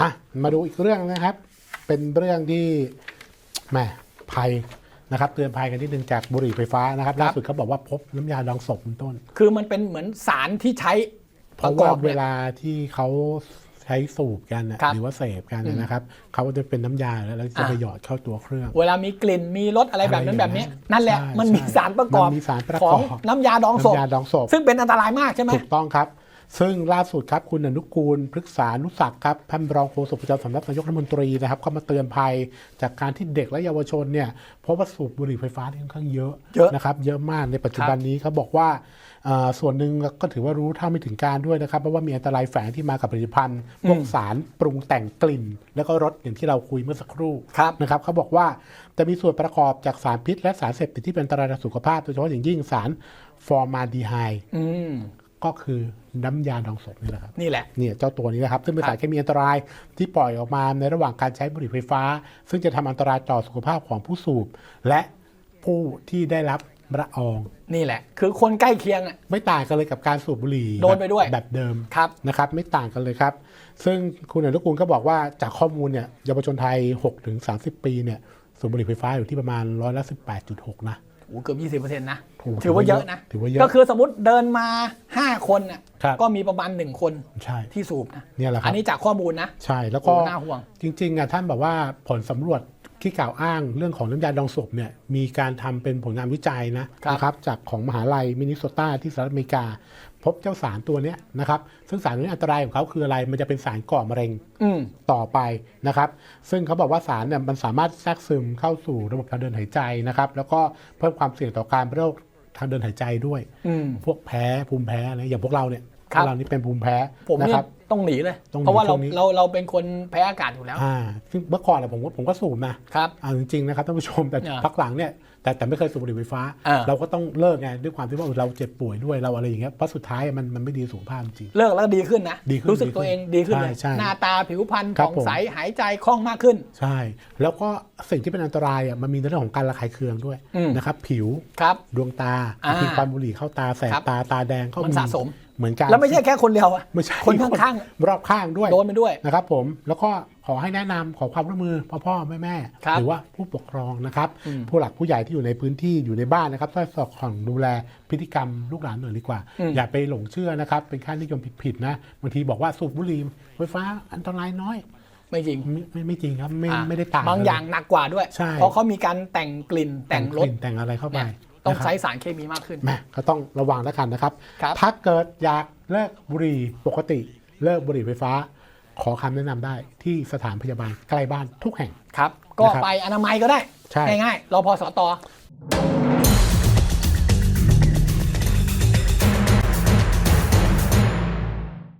อะมาดูอีกเรื่องนะครับ เป็นเรื่องที่แหมภัยนะครับเตือนภัยกันนิดนึงจากบุหรี่ไฟฟ้านะครับล่าสุดเขาบอกว่าพบน้ำยาดองศพคุณต้น คือมันเป็นเหมือนสารที่ใช้เพประราะกว่าอบเวเนี่ยลาที่เขาใช้สูบกันน่ะครับหรือว่าเสพกันน่ะนะครับเขาก็จะเป็นน้ำยาแล้วแล้วจะไปอ่าหยอดเข้าตัวเครื่อง เวลามีกลิ่นมีรสอะไรแบบนั้นอะไรแบอย่างบเงี้เนี้ยยนั่นแหละใช่มันมีใช่สารประกอบมันมีสารประขกออบงน้ำยาดองศพน้ำยาดองศพซึ่งเป็นอันตรายมากใช่ไหมถูกต้องครับ ซึ่งล่าสุดครับคุณอนุกูลพฤกษานุศักดิ์ครับท่านรองโฆษกประจำสำนักนายกรัฐมนตรีนะครับก็มาเตือนภัยจากการที่เด็กและเยาวชนเนี่ยเพราะว่าสูบบุหรี่ไฟฟ้าที่ค่อนข้างเยอะเยอะนะครับเยอะมากในปัจจุบันนี้เขาบอกว่าเอ่อส่วนหนึ่งก็ถือว่ารู้เท่าไม่ถึงการด้วยนะครับเพราะว่ามีอันตรายแฝงที่มากับผลิตภัณฑ์พวกสารปรุงแต่งกลิ่น แล้วก็รสอย่างที่เราคุยเมื่อสักครู่ครับนะครับเขาบอกว่าจะมีส่วนประกอบจากสารพิษ และสารเสพติดที่เป็นอันตรายต่อสุขภาพโดยเฉพาะอย่างยิ่งสารฟอร์มาลดีไฮด์อืม ก็คือน้ำยาดองศพนี่แหละครับนี่แหละเนี่ยเจ้าตัวนี้นะครับ ซึ่งเป็นครับสารเคมีอันตรายที่ปล่อยออกมาในระหว่างการใช้บุหรี่ไฟฟ้า ซึ่งจะทำอันตรายต่อสุขภาพของผู้สูบ และผู้ที่ได้รับละออง นี่แหละ คือคนใกล้เคียงอะไม่ต่างกันเลยกับการสูบบุหรี่โดนไปด้วยแบบเดิมครับนะครับ ไม่ต่างกันเลยครับ ซึ่งคุณอนุกูลก็บอกว่าจากข้อมูลเนี่ยเยาวชนไทย6ถึง30 ปีเนี่ยสูบบุหรี่ไฟฟ้าอยู่ที่ประมาณร้อยละ18.6นะ โอ้เกือบยี่สิบเปอร์เซ็นต์นะโอ้โหถือว่าเยอะนะถือว่าเยอะก็คือสมมติเดินมาห้าคนน่ะครับก็มีประมาณหนึ่งคนใช่ที่สูบนะเนี่ยแหละครับอันนี้จากข้อมูลนะ ใช่แล้วก็โอ้น่าห่วง จริงๆอะท่านบอกว่าผลสำรวจ ที่กล่าวอ้างเรื่องของน้ำยาดองศพเนี่ยมีการทำเป็นผลงานวิจัยนะครับนะครับจากของมหาลัยมินนิโซตาที่สหรัฐอเมริกา พบเจ้าสารตัวเนี้ยนะครับซึ่งสารตัวนี้อันตรายของเขาคืออะไร มันจะเป็นสารก่อมะเร็งอืม ต่อไปนะครับ ซึ่งเขาบอกว่าสารเนี่ยมันสามารถแทรกซึมเข้าสู่ระบบทางเดินหายใจนะครับ แล้วก็เพิ่มความเสี่ยงต่อการเป็นโรคทางเดินหายใจด้วย อืม พวกแพ้ภูมิแพ้อะไรอย่างพวกเราเนี่ย ครับพวกเรานี่เป็นภูมิแพ้ผมนะเนี่คยรับ ต้องหนีเลย ต้องหนีเพราะว่าเราช่วงนี้ เราเราเป็นคนแพ้อากาศอยู่แล้ว อ่าซึ่งเมื่อก่อนอะผมก็ผมก็สูบนะครับ เอาจริงๆนะครับท่านผู้ชมแต่อ่าพักหลังเนี่ยแต่แต่ไม่เคยสูบบุหรี่ไฟฟ้า อ่า เราก็ต้องเลิกไงด้วยความที่ว่าเราเจ็บป่วยด้วยเราอะไรอย่างเงี้ยเพราะสุดท้ายมันมันไม่ดีสุขภาพจริง เลิกแล้วดีขึ้นนะดีขึ้นรู้สึกดีขึ้นตัวเองดีขึ้นเลยใช่ใช่หน้าตาผิวพรรณครัผ่บองผม ใสหายใจคล่องมากขึ้น ใช่ แล้วก็สิ่งที่เป็นอันตรายอะมันมีในเรื่องของการระคายเคืองด้วยอืม นะครับ ผิวครับ ดวงตาอ่าบางทีควันบุหรี่เข้าตาแสบครับตาตาแดงก็มันสะสม เหมือนกันแล้วไม่ใช่แค่คนเดียวอะไม่ใช่คนข้างรอบข้างด้วยๆโดนไปด้วยนะครับผมแล้วก็ขอให้แนะนำขอความร่วมมือพ่อพ่อแม่แม่ครับหรือว่าผู้ปกครองนะครับอืมผู้หลักผู้ใหญ่ที่อยู่ในพื้นที่อยู่ในบ้านนะครับช่วยสอดส่องดูแลพฤติกรรมลูกหลานหน่อยดีกว่าอืมอย่าไปหลงเชื่อนะครับ เป็นค่านิยมผิดๆนะบางทีบอกว่าสูบบุหรี่ไฟฟ้าอันตรายน้อยไม่จริงไม่ไม่ไม่จริงครับไม่อะไม่ได้ต่างบางอย่างหนักกว่าด้วยใช่เพราะเขามีการแต่งกลิ่นแต่งรกสลิ่นแต่งอะไรเข้าไปเนี่ย ต้องนะครับใช้สารเคมีมากขึ้นแม่ก็ต้องระวังแล้วกันนะครับครับ ถ้าเกิดอยากเลิกบุหรี่ปกติ เลิกบุหรี่ไฟฟ้า ขอคำแนะนำได้ที่สถานพยาบาลใกล้บ้านทุกแห่งครับ ก็นะครับไปอนามัยก็ได้ใช่ง่ายๆรอพอสต